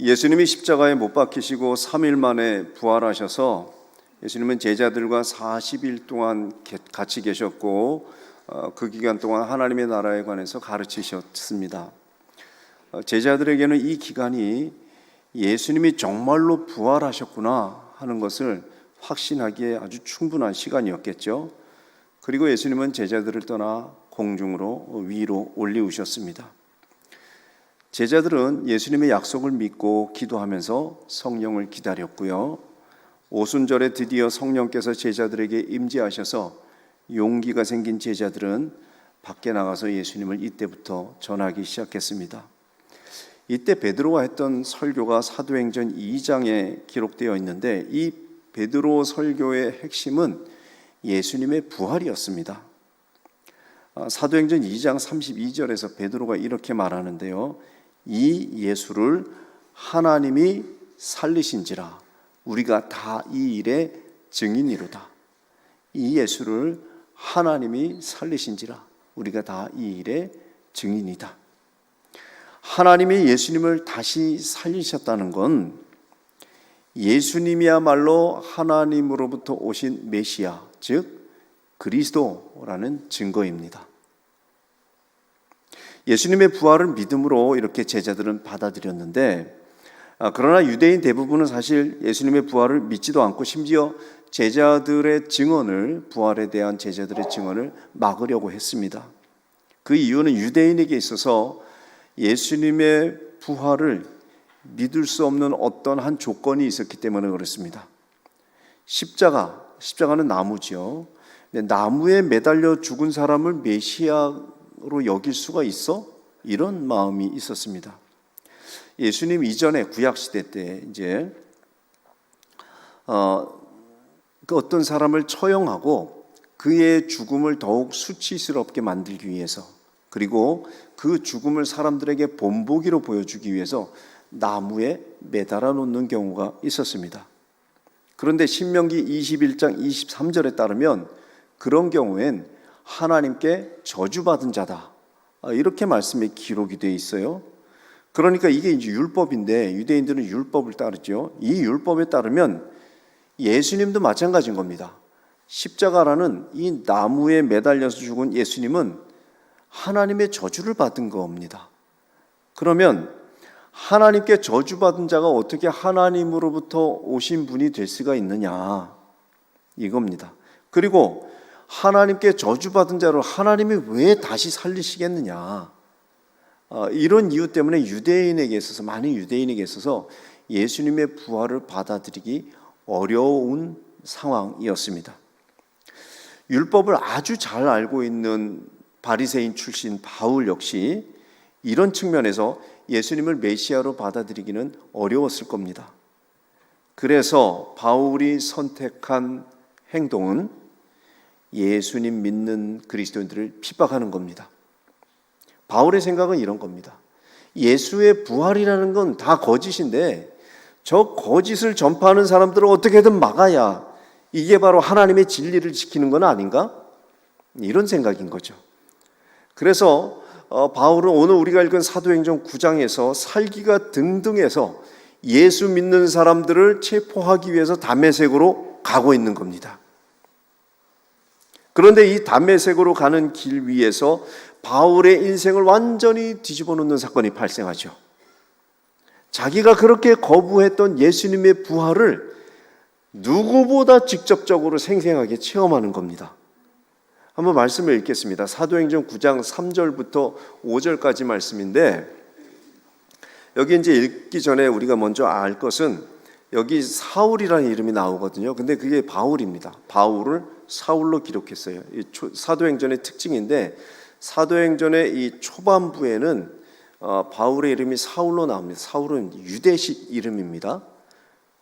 예수님이 십자가에 못 박히시고 3일 만에 부활하셔서 예수님은 제자들과 40일 동안 게- 같이 계셨고 어, 그 기간 동안 하나님의 나라에 관해서 가르치셨습니다. 어, 제자들에게는 이 기간이 예수님이 정말로 부활하셨구나 하는 것을 확신하기에 아주 충분한 시간이었겠죠. 그리고 예수님은 제자들을 떠나 공중으로 위로 올리우셨습니다. 제자들은 예수님의 약속을 믿고 기도하면서 성령을 기다렸고요. 오순절에 드디어 성령께서 제자들에게 임재하셔서 용기가 생긴 제자들은 밖에 나가서 예수님을 이때부터 전하기 시작했습니다. 이때 베드로가 했던 설교가 사도행전 2장에 기록되어 있는데 이 베드로 설교의 핵심은 예수님의 부활이었습니다. 아, 사도행전 2장 32절에서 베드로가 이렇게 말하는데요. 이 예수를 하나님이 살리신지라 우리가 다 이 일의 증인이로다. 이 예수를 하나님이 살리신지라 우리가 다 이 일의 증인이다. 하나님이 예수님을 다시 살리셨다는 건 예수님이야말로 하나님으로부터 오신 메시아, 즉 그리스도라는 증거입니다. 예수님의 부활을 믿음으로 이렇게 제자들은 받아들였는데 아, 그러나 유대인 대부분은 사실 예수님의 부활을 믿지도 않고 심지어 제자들의 증언을 부활에 대한 제자들의 증언을 막으려고 했습니다. 그 이유는 유대인에게 있어서 예수님의 부활을 믿을 수 없는 어떤 한 조건이 있었기 때문에 그렇습니다. 십자가, 십자가는 나무지요. 나무에 매달려 죽은 사람을 메시아 로 여길 수가 있어? 이런 마음이 있었습니다. 예수님 이전에 구약 시대 때 이제 어, 그 어떤 사람을 처형하고 그의 죽음을 더욱 수치스럽게 만들기 위해서 그리고 그 죽음을 사람들에게 본보기로 보여주기 위해서 나무에 매달아 놓는 경우가 있었습니다. 그런데 신명기 21장 23절에 따르면 그런 경우엔 하나님께 저주받은 자다. 아, 이렇게 말씀에 기록이 되어 있어요. 그러니까 이게 이제 율법인데 유대인들은 율법을 따르죠. 이 율법에 따르면 예수님도 마찬가지인 겁니다. 십자가라는 이 나무에 매달려서 죽은 예수님은 하나님의 저주를 받은 겁니다. 그러면 하나님께 저주받은 자가 어떻게 하나님으로부터 오신 분이 될 수가 있느냐 이겁니다. 그리고 하나님께 저주받은 자를 하나님이 왜 다시 살리시겠느냐 어, 이런 이유 때문에 유대인에게 있어서 많은 유대인에게 있어서 예수님의 부활을 받아들이기 어려운 상황이었습니다. 율법을 아주 잘 알고 있는 바리새인 출신 바울 역시 이런 측면에서 예수님을 메시아로 받아들이기는 어려웠을 겁니다. 그래서 바울이 선택한 행동은 예수님 믿는 그리스도인들을 핍박하는 겁니다. 바울의 생각은 이런 겁니다. 예수의 부활이라는 건 다 거짓인데 저 거짓을 전파하는 사람들을 어떻게든 막아야 이게 바로 하나님의 진리를 지키는 건 아닌가? 이런 생각인 거죠. 그래서 어, 바울은 오늘 우리가 읽은 사도행전 9장에서 살기가 등등해서 예수 믿는 사람들을 체포하기 위해서 담메색으로 가고 있는 겁니다. 그런데 이 담메색으로 가는 길 위에서 바울의 인생을 완전히 뒤집어 놓는 사건이 발생하죠. 자기가 그렇게 거부했던 예수님의 부활을 누구보다 직접적으로 생생하게 체험하는 겁니다. 한번 말씀을 읽겠습니다. 사도행전 9장 3절부터 5절까지 말씀인데 여기 이제 읽기 전에 우리가 먼저 알 것은 여기 사울이라는 이름이 나오거든요. 근데 그게 바울입니다. 바울을 사울로 기록했어요. 이 사도행전의 특징인데 사도행전의 이 초반부에는 어, 바울의 이름이 사울로 나옵니다. 사울은 유대식 이름입니다.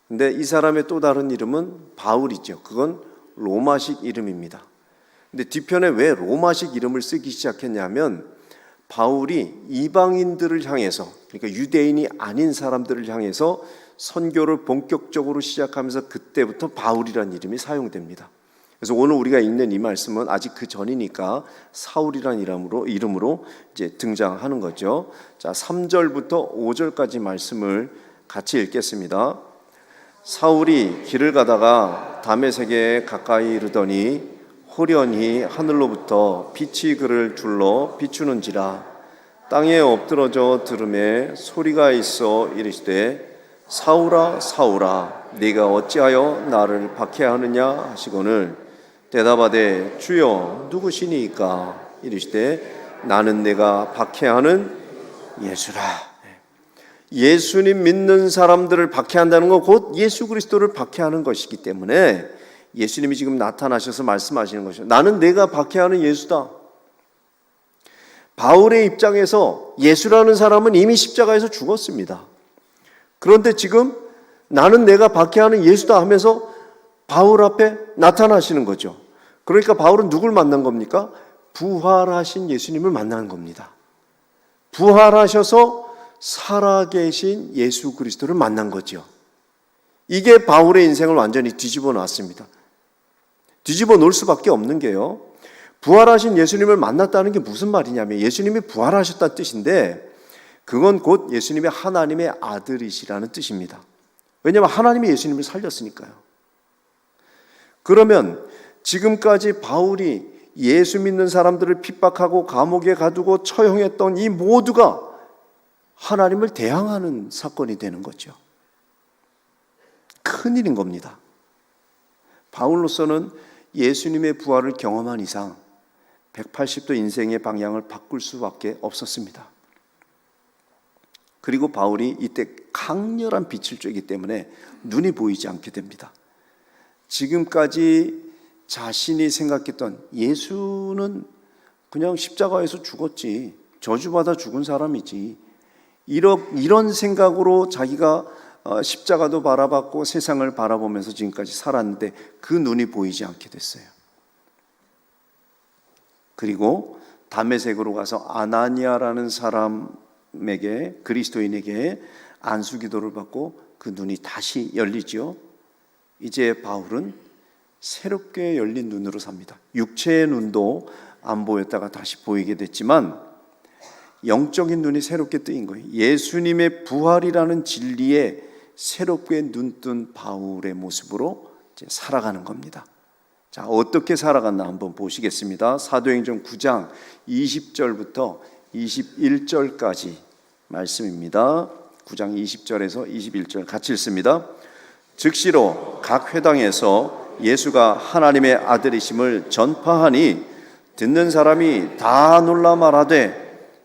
근데 이 사람의 또 다른 이름은 바울이죠. 그건 로마식 이름입니다. 근데 뒤편에 왜 로마식 이름을 쓰기 시작했냐면 바울이 이방인들을 향해서 그러니까 유대인이 아닌 사람들을 향해서 선교를 본격적으로 시작하면서 그때부터 바울이라는 이름이 사용됩니다. 그래서 오늘 우리가 읽는 이 말씀은 아직 그 전이니까 사울이라는 이름으로 이름으로 이제 등장하는 거죠. 자, 3절부터 5절까지 말씀을 같이 읽겠습니다. 사울이 길을 가다가 다메섹에 가까이 이르더니 호련히 하늘로부터 빛이 그를 둘러 비추는지라 땅에 엎드러져 들음에 소리가 있어 이르시되 사울아 사울아 네가 어찌하여 나를 박해하느냐 하시거늘 대답하되 주여 누구시니까 이르시되 나는 내가 박해하는 예수라 예수님 믿는 사람들을 박해한다는 건 곧 예수 그리스도를 박해하는 것이기 때문에 예수님이 지금 나타나셔서 말씀하시는 것이죠. 나는 내가 박해하는 예수다. 바울의 입장에서 예수라는 사람은 이미 십자가에서 죽었습니다. 그런데 지금 나는 내가 박해하는 예수다 하면서 바울 앞에 나타나시는 거죠. 그러니까 바울은 누굴 만난 겁니까? 부활하신 예수님을 만난 겁니다. 부활하셔서 살아계신 예수 그리스도를 만난 거죠. 이게 바울의 인생을 완전히 뒤집어 놨습니다. 뒤집어 놓을 수밖에 없는 게요. 부활하신 예수님을 만났다는 게 무슨 말이냐면 예수님이 부활하셨다는 뜻인데 그건 곧 예수님의 하나님의 아들이시라는 뜻입니다. 왜냐하면 하나님이 예수님을 살렸으니까요. 그러면 지금까지 바울이 예수 믿는 사람들을 핍박하고 감옥에 가두고 처형했던 이 모두가 하나님을 대항하는 사건이 되는 거죠. 큰일인 겁니다. 바울로서는 예수님의 부활을 경험한 이상 180도 인생의 방향을 바꿀 수밖에 없었습니다. 그리고 바울이 이때 강렬한 빛을 쬐기 때문에 눈이 보이지 않게 됩니다. 지금까지 자신이 생각했던 예수는 그냥 십자가에서 죽었지 저주받아 죽은 사람이지 이런 이런 생각으로 자기가 어, 십자가도 바라봤고 세상을 바라보면서 지금까지 살았는데 그 눈이 보이지 않게 됐어요. 그리고 담메색으로 가서 아나니아라는 사람에게 그리스도인에게 안수 기도를 받고 그 눈이 다시 열리지요. 이제 바울은 새롭게 열린 눈으로 삽니다. 육체의 눈도 안 보였다가 다시 보이게 됐지만 영적인 눈이 새롭게 뜨인 거예요. 예수님의 부활이라는 진리에 새롭게 눈뜬 바울의 모습으로 살아가는 겁니다. 자, 어떻게 살아갔나 한번 보시겠습니다. 사도행전 9장 20절부터 21절까지 말씀입니다. 9장 20절에서 21절 같이 읽습니다. 즉시로 각 회당에서 예수가 하나님의 아들이심을 전파하니 듣는 사람이 다 놀라 말하되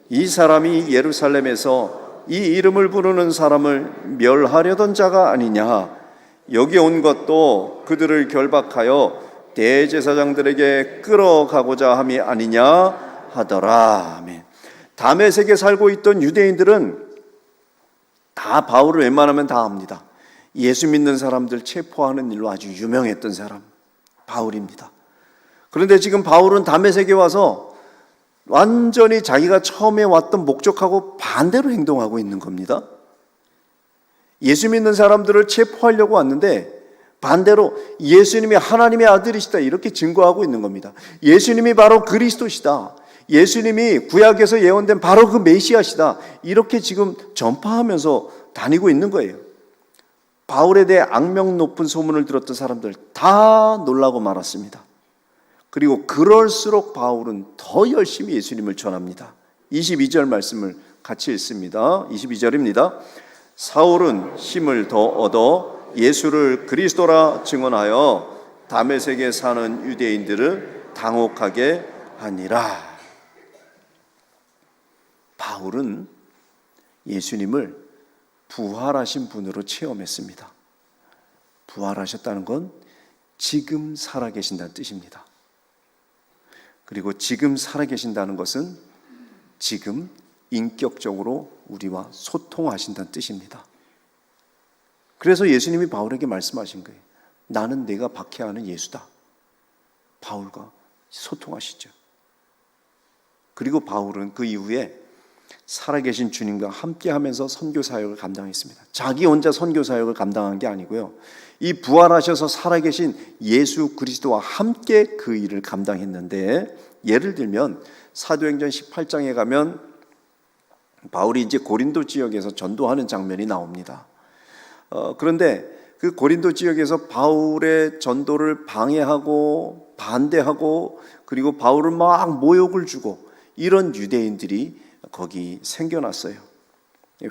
이 사람이 예루살렘에서 이 이름을 부르는 사람을 멸하려던 자가 아니냐 여기 온 것도 그들을 결박하여 대제사장들에게 끌어가고자 함이 아니냐 하더라. 아멘. 담에색에 살고 있던 유대인들은 다 바울을 웬만하면 다 압니다. 예수 믿는 사람들 체포하는 일로 아주 유명했던 사람 바울입니다. 그런데 지금 바울은 담에색에 와서 완전히 자기가 처음에 왔던 목적하고 반대로 행동하고 있는 겁니다. 예수 믿는 사람들을 체포하려고 왔는데 반대로 예수님이 하나님의 아들이시다 이렇게 증거하고 있는 겁니다. 예수님이 바로 그리스도시다. 예수님이 구약에서 예언된 바로 그 메시아시다. 이렇게 지금 전파하면서 다니고 있는 거예요. 바울에 대해 악명 높은 소문을 들었던 사람들 다 놀라고 말았습니다. 그리고 그럴수록 바울은 더 열심히 예수님을 전합니다. 22절 말씀을 같이 읽습니다. 22절입니다. 사울은 힘을 더 얻어 예수를 그리스도라 증언하여 다메섹에 사는 유대인들을 당혹하게 하니라. 바울은 예수님을 부활하신 분으로 체험했습니다. 부활하셨다는 건 지금 살아계신다는 뜻입니다. 그리고 지금 살아계신다는 것은 지금 인격적으로 우리와 소통하신다는 뜻입니다. 그래서 예수님이 바울에게 말씀하신 거예요. 나는 내가 박해하는 예수다. 바울과 소통하시죠. 그리고 바울은 그 이후에 살아계신 주님과 함께 하면서 선교 사역을 감당했습니다. 자기 혼자 선교 사역을 감당한 게 아니고요. 이 부활하셔서 살아계신 예수 그리스도와 함께 그 일을 감당했는데 예를 들면 사도행전 18장에 가면 바울이 이제 고린도 지역에서 전도하는 장면이 나옵니다. 어, 그런데 그 고린도 지역에서 바울의 전도를 방해하고 반대하고 그리고 바울을 막 모욕을 주고 이런 유대인들이 거기 생겨났어요.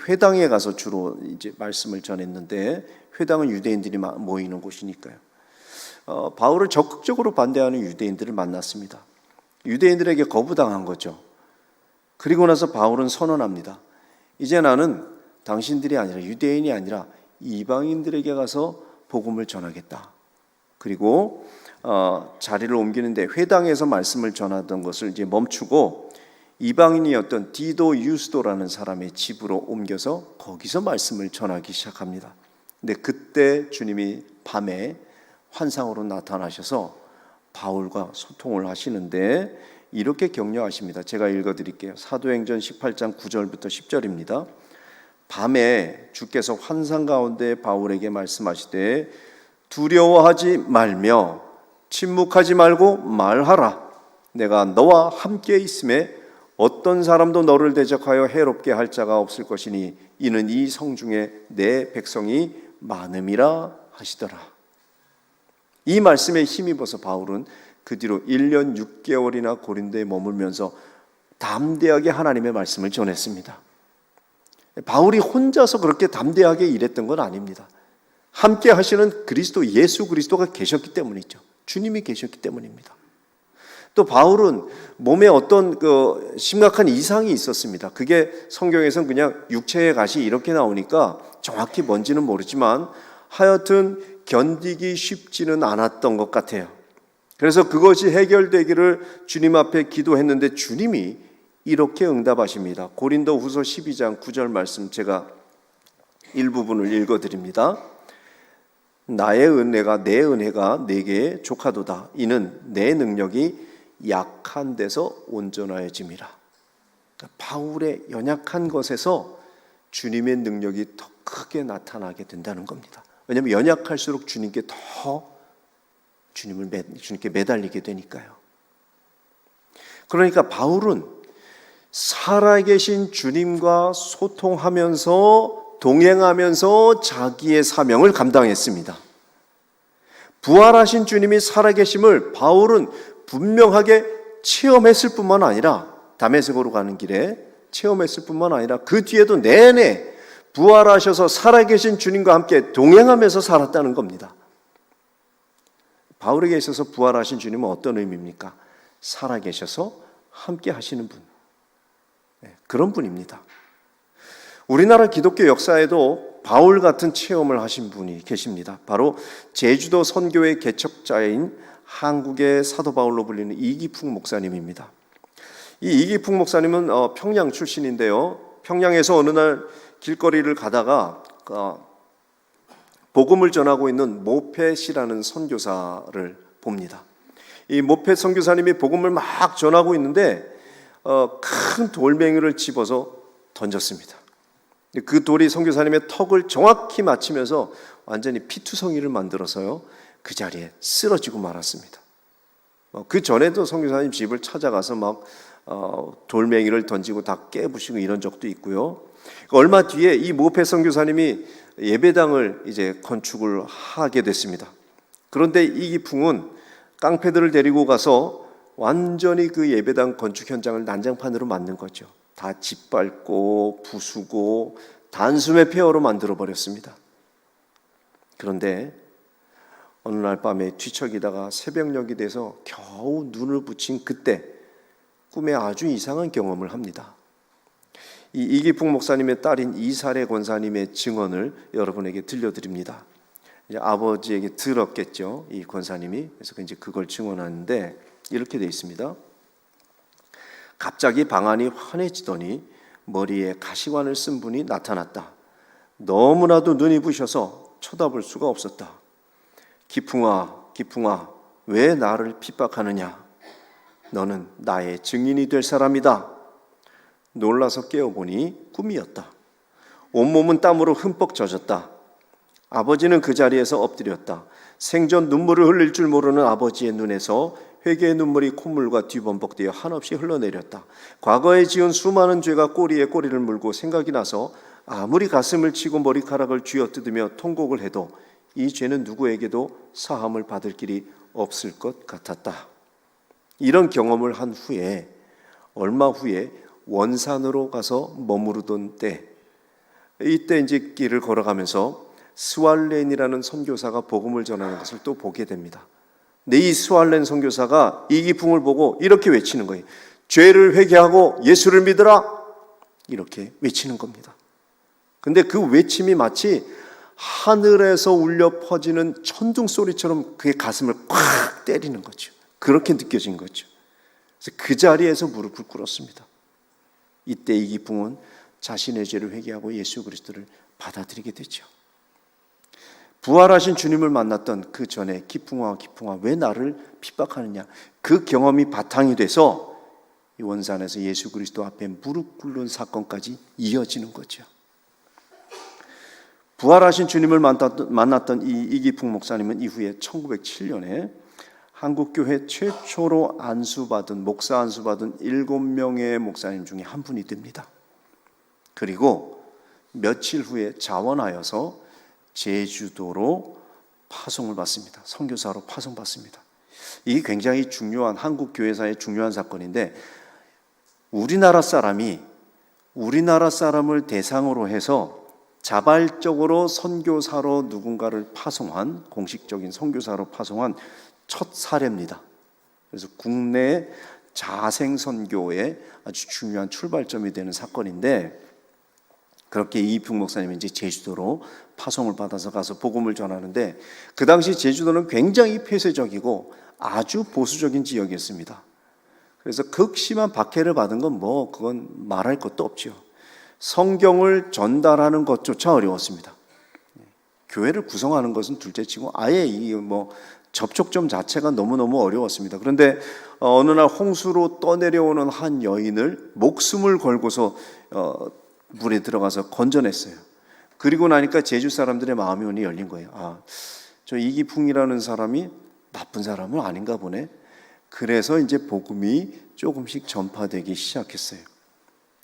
회당에 가서 주로 이제 말씀을 전했는데 회당은 유대인들이 마- 모이는 곳이니까요. 어, 바울을 적극적으로 반대하는 유대인들을 만났습니다. 유대인들에게 거부당한 거죠. 그리고 나서 바울은 선언합니다. 이제 나는 당신들이 아니라 유대인이 아니라 이방인들에게 가서 복음을 전하겠다. 그리고 어, 자리를 옮기는데 회당에서 말씀을 전하던 것을 이제 멈추고 이방인이었던 디도 유스도라는 사람의 집으로 옮겨서 거기서 말씀을 전하기 시작합니다. 근데 그때 주님이 밤에 환상으로 나타나셔서 바울과 소통을 하시는데 이렇게 격려하십니다. 제가 읽어 드릴게요. 사도행전 18장 9절부터 10절입니다. 밤에 주께서 환상 가운데 바울에게 말씀하시되 두려워하지 말며 침묵하지 말고 말하라. 내가 너와 함께 있음에 어떤 사람도 너를 대적하여 해롭게 할 자가 없을 것이니 이는 이 성 중에 내 백성이 많음이라 하시더라. 이 말씀에 힘입어서 바울은 그 뒤로 1년 6개월이나 고린도에 머물면서 담대하게 하나님의 말씀을 전했습니다. 바울이 혼자서 그렇게 담대하게 일했던 건 아닙니다. 함께 하시는 그리스도 예수 그리스도가 계셨기 때문이죠. 주님이 계셨기 때문입니다. 또 바울은 몸에 어떤 그 심각한 이상이 있었습니다. 그게 성경에선 그냥 육체의 가시 이렇게 나오니까 정확히 뭔지는 모르지만 하여튼 견디기 쉽지는 않았던 것 같아요. 그래서 그것이 해결되기를 주님 앞에 기도했는데 주님이 이렇게 응답하십니다. 고린도 후서 12장 9절 말씀 제가 일부분을 읽어 드립니다. 나의 은혜가 내 은혜가 내게 족하도다. 이는 내 능력이 약한 데서 온전하여짐이라. 그러니까 바울의 연약한 것에서 주님의 능력이 더 크게 나타나게 된다는 겁니다. 왜냐하면 연약할수록 주님께 더 주님을 매, 주님께 매달리게 되니까요. 그러니까 바울은 살아계신 주님과 소통하면서 동행하면서 자기의 사명을 감당했습니다. 부활하신 주님이 살아계심을 바울은 분명하게 체험했을 뿐만 아니라 담에색으로 가는 길에 체험했을 뿐만 아니라 그 뒤에도 내내 부활하셔서 살아계신 주님과 함께 동행하면서 살았다는 겁니다. 바울에게 있어서 부활하신 주님은 어떤 의미입니까? 살아계셔서 함께 하시는 분. 네, 그런 분입니다. 우리나라 기독교 역사에도 바울 같은 체험을 하신 분이 계십니다. 바로 제주도 선교의 개척자인 한국의 사도 바울로 불리는 이기풍 목사님입니다. 이 이기풍 목사님은 어, 평양 출신인데요. 평양에서 어느 날 길거리를 가다가 어, 복음을 전하고 있는 모펫이라는 선교사를 봅니다. 이 모펫 선교사님이 복음을 막 전하고 있는데 어, 큰 돌멩이를 집어서 던졌습니다. 그 돌이 선교사님의 턱을 정확히 맞추면서 완전히 피투성이를 만들어서요 그 자리에 쓰러지고 말았습니다. 어, 그 전에도 선교사님 집을 찾아가서 막 어, 돌멩이를 던지고 다 깨부시고 이런 적도 있고요. 얼마 뒤에 이 모페 선교사님이 예배당을 이제 건축을 하게 됐습니다. 그런데 이 기풍은 깡패들을 데리고 가서 완전히 그 예배당 건축 현장을 난장판으로 만든 거죠. 다 짓밟고 부수고 단숨에 폐허로 만들어 버렸습니다. 그런데 어느 날 밤에 뒤척이다가 새벽녘이 돼서 겨우 눈을 붙인 그때 꿈에 아주 이상한 경험을 합니다. 이 이기풍 목사님의 딸인 이사례 권사님의 증언을 여러분에게 들려드립니다. 이제 아버지에게 들었겠죠, 이 권사님이. 그래서 이제 그걸 증언하는데 이렇게 돼 있습니다. 갑자기 방안이 환해지더니 머리에 가시관을 쓴 분이 나타났다. 너무나도 눈이 부셔서 쳐다볼 수가 없었다. 기풍아, 기풍아, 왜 나를 핍박하느냐? 너는 나의 증인이 될 사람이다. 놀라서 깨어보니 꿈이었다. 온몸은 땀으로 흠뻑 젖었다. 아버지는 그 자리에서 엎드렸다. 생전 눈물을 흘릴 줄 모르는 아버지의 눈에서 회개의 눈물이 콧물과 뒤범벅되어 한없이 흘러내렸다. 과거에 지은 수많은 죄가 꼬리에 꼬리를 물고 생각이 나서 아무리 가슴을 치고 머리카락을 쥐어뜯으며 통곡을 해도 이 죄는 누구에게도 사함을 받을 길이 없을 것 같았다. 이런 경험을 한 후에 얼마 후에 원산으로 가서 머무르던 때 이때 이제 길을 걸어가면서 스왈렌이라는 선교사가 복음을 전하는 것을 또 보게 됩니다. 근데 이 스왈렌 선교사가 이 기풍을 보고 이렇게 외치는 거예요. 죄를 회개하고 예수를 믿으라 이렇게 외치는 겁니다. 근데 그 외침이 마치 하늘에서 울려 퍼지는 천둥 소리처럼 그의 가슴을 콱 때리는 거죠. 그렇게 느껴진 거죠. 그래서 그 자리에서 무릎을 꿇었습니다. 이때 이 기풍은 자신의 죄를 회개하고 예수 그리스도를 받아들이게 되죠. 부활하신 주님을 만났던 그 전에 기풍아 기풍아 왜 나를 핍박하느냐 그 경험이 바탕이 돼서 이 원산에서 예수 그리스도 앞에 무릎 꿇는 사건까지 이어지는 거죠. 부활하신 주님을 만났던, 이 이기풍 목사님은 이후에 1907년에 한국교회 최초로 안수받은 목사 안수받은 일곱 명의 목사님 중에 한 분이 됩니다. 그리고 며칠 후에 자원하여서 제주도로 파송을 받습니다. 선교사로 파송받습니다. 이게 굉장히 중요한 한국 교회사의 중요한 사건인데 우리나라 사람이 우리나라 사람을 대상으로 해서 자발적으로 선교사로 누군가를 파송한 공식적인 선교사로 파송한 첫 사례입니다. 그래서 국내 자생 선교의 아주 중요한 출발점이 되는 사건인데 그렇게 이풍 목사님이 이제 제주도로 파송을 받아서 가서 복음을 전하는데 그 당시 제주도는 굉장히 폐쇄적이고 아주 보수적인 지역이었습니다. 그래서 극심한 박해를 받은 건 뭐 그건 말할 것도 없죠. 성경을 전달하는 것조차 어려웠습니다. 교회를 구성하는 것은 둘째치고 아예 이 뭐 접촉점 자체가 너무너무 어려웠습니다. 그런데 어느 날 홍수로 떠내려오는 한 여인을 목숨을 걸고서 어, 물에 들어가서 건져냈어요. 그리고 나니까 제주 사람들의 마음이 오니 열린 거예요. 아, 저 이기풍이라는 사람이 나쁜 사람은 아닌가 보네. 그래서 이제 복음이 조금씩 전파되기 시작했어요.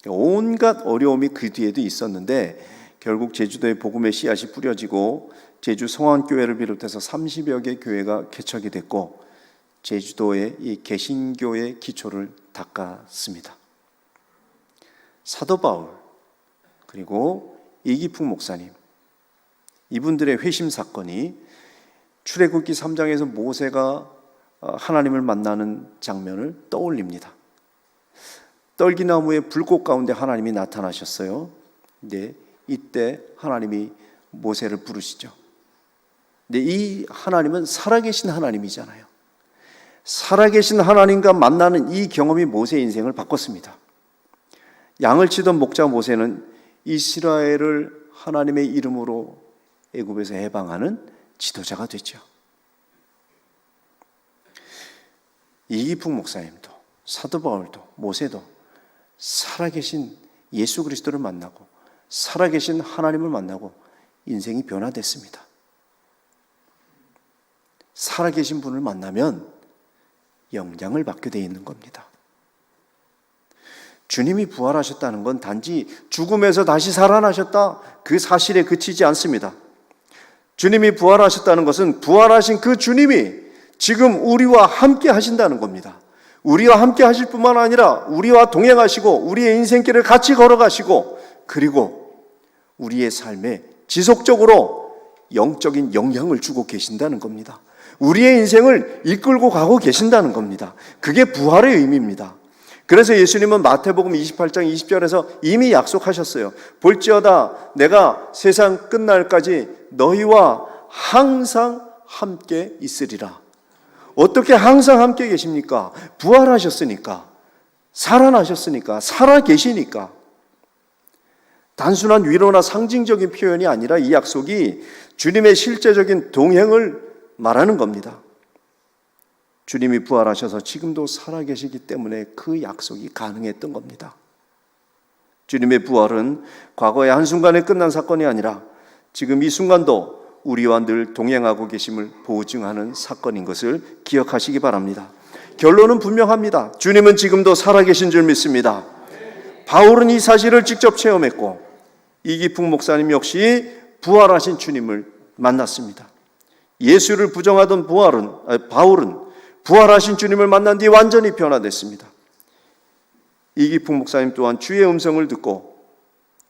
온갖 어려움이 그 뒤에도 있었는데 결국 제주도에 복음의 씨앗이 뿌려지고 제주 성안교회를 비롯해서 30여 개 교회가 개척이 됐고 제주도의 이 개신교의 기초를 닦았습니다. 사도 바울 그리고 이기풍 목사님 이분들의 회심 사건이 출애굽기 3장에서 모세가 어, 하나님을 만나는 장면을 떠올립니다. 떨기나무의 불꽃 가운데 하나님이 나타나셨어요. 근데 이때 하나님이 모세를 부르시죠. 근데 이 하나님은 살아계신 하나님이잖아요. 살아계신 하나님과 만나는 이 경험이 모세의 인생을 바꿨습니다. 양을 치던 목자 모세는 이스라엘을 하나님의 이름으로 애굽에서 해방하는 지도자가 됐죠. 이기풍 목사님도 사도 바울도 모세도 살아계신 예수 그리스도를 만나고 살아계신 하나님을 만나고 인생이 변화됐습니다. 살아계신 분을 만나면 영향을 받게 돼 있는 겁니다. 주님이 부활하셨다는 건 단지 죽음에서 다시 살아나셨다 그 사실에 그치지 않습니다. 주님이 부활하셨다는 것은 부활하신 그 주님이 지금 우리와 함께 하신다는 겁니다. 우리와 함께 하실 뿐만 아니라 우리와 동행하시고 우리의 인생길을 같이 걸어가시고 그리고 우리의 삶에 지속적으로 영적인 영향을 주고 계신다는 겁니다. 우리의 인생을 이끌고 가고 계신다는 겁니다. 그게 부활의 의미입니다. 그래서 예수님은 마태복음 28장 20절에서 이미 약속하셨어요. 볼지어다 내가 세상 끝날까지 너희와 항상 함께 있으리라. 어떻게 항상 함께 계십니까? 부활하셨으니까. 살아나셨으니까. 살아 계시니까. 단순한 위로나 상징적인 표현이 아니라 이 약속이 주님의 실제적인 동행을 말하는 겁니다. 주님이 부활하셔서 지금도 살아계시기 때문에 그 약속이 가능했던 겁니다. 주님의 부활은 과거의 한순간에 끝난 사건이 아니라 지금 이 순간도 우리와 늘 동행하고 계심을 보증하는 사건인 것을 기억하시기 바랍니다. 결론은 분명합니다. 주님은 지금도 살아계신 줄 믿습니다. 바울은 이 사실을 직접 체험했고 이기풍 목사님 역시 부활하신 주님을 만났습니다. 예수를 부정하던 부활은 아니, 바울은 부활하신 주님을 만난 뒤 완전히 변화됐습니다. 이기풍 목사님 또한 주의 음성을 듣고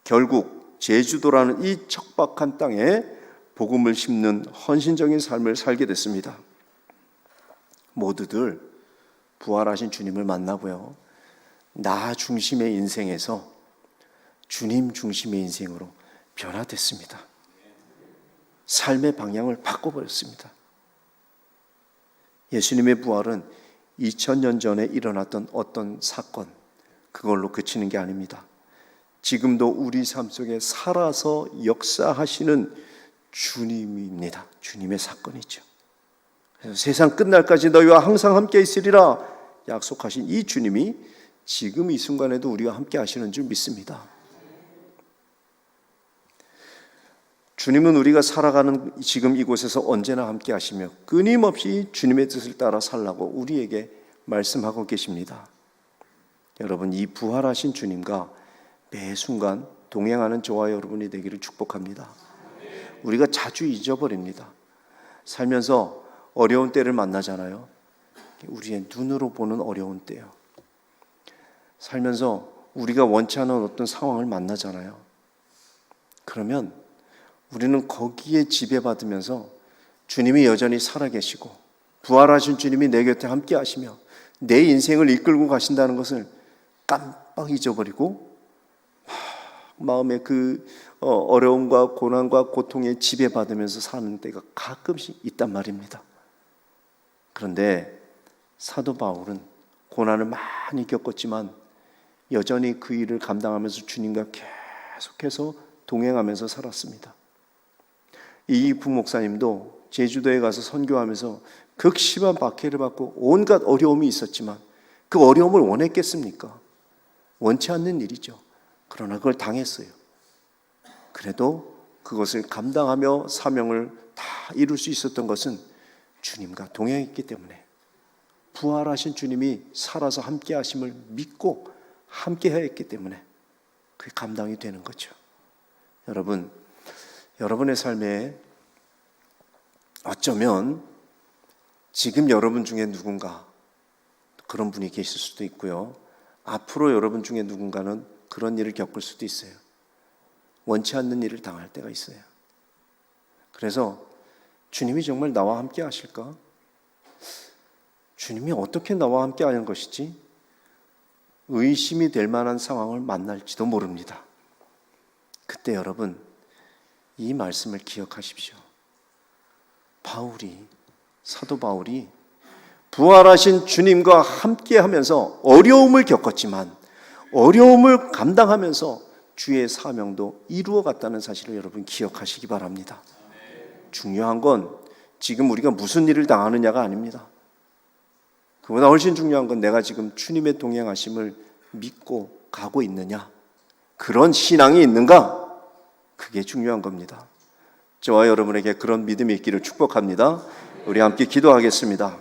결국 제주도라는 이 척박한 땅에 복음을 심는 헌신적인 삶을 살게 됐습니다. 모두들 부활하신 주님을 만나고요. 나 중심의 인생에서 주님 중심의 인생으로 변화됐습니다. 삶의 방향을 바꿔버렸습니다. 예수님의 부활은 2000년 전에 일어났던 어떤 사건, 그걸로 그치는 게 아닙니다. 지금도 우리 삶 속에 살아서 역사하시는 주님입니다. 주님의 사건이죠. 그래서 세상 끝날까지 너희와 항상 함께 있으리라 약속하신 이 주님이 지금 이 순간에도 우리와 함께 하시는 줄 믿습니다. 주님은 우리가 살아가는 지금 이곳에서 언제나 함께 하시며 끊임없이 주님의 뜻을 따라 살라고 우리에게 말씀하고 계십니다. 여러분 이 부활하신 주님과 매 순간 동행하는 저와 여러분이 되기를 축복합니다. 우리가 자주 잊어버립니다. 살면서 어려운 때를 만나잖아요. 우리의 눈으로 보는 어려운 때요. 살면서 우리가 원치 않은 어떤 상황을 만나잖아요. 그러면 우리는 거기에 지배받으면서 주님이 여전히 살아계시고 부활하신 주님이 내 곁에 함께 하시며 내 인생을 이끌고 가신다는 것을 깜빡 잊어버리고 마음의 그 어, 어려움과 고난과 고통에 지배받으면서 사는 때가 가끔씩 있단 말입니다. 그런데 사도 바울은 고난을 많이 겪었지만 여전히 그 일을 감당하면서 주님과 계속해서 동행하면서 살았습니다. 이 부목사님도 제주도에 가서 선교하면서 극심한 박해를 받고 온갖 어려움이 있었지만 그 어려움을 원했겠습니까? 원치 않는 일이죠. 그러나 그걸 당했어요. 그래도 그것을 감당하며 사명을 다 이룰 수 있었던 것은 주님과 동행했기 때문에 부활하신 주님이 살아서 함께 하심을 믿고 함께 했기 때문에 그게 감당이 되는 거죠. 여러분, 여러분의 삶에 어쩌면 지금 여러분 중에 누군가 그런 분이 계실 수도 있고요. 앞으로 여러분 중에 누군가는 그런 일을 겪을 수도 있어요. 원치 않는 일을 당할 때가 있어요. 그래서 주님이 정말 나와 함께 하실까? 주님이 어떻게 나와 함께 하는 것이지? 의심이 될 만한 상황을 만날지도 모릅니다. 그때 여러분, 이 말씀을 기억하십시오. 바울이, 사도 바울이 부활하신 주님과 함께 하면서 어려움을 겪었지만 어려움을 감당하면서 주의 사명도 이루어 갔다는 사실을 여러분 기억하시기 바랍니다. 중요한 건 지금 우리가 무슨 일을 당하느냐가 아닙니다. 그보다 훨씬 중요한 건 내가 지금 주님의 동행하심을 믿고 가고 있느냐. 그런 신앙이 있는가? 그게 중요한 겁니다. 저와 여러분에게 그런 믿음이 있기를 축복합니다. 우리 함께 기도하겠습니다.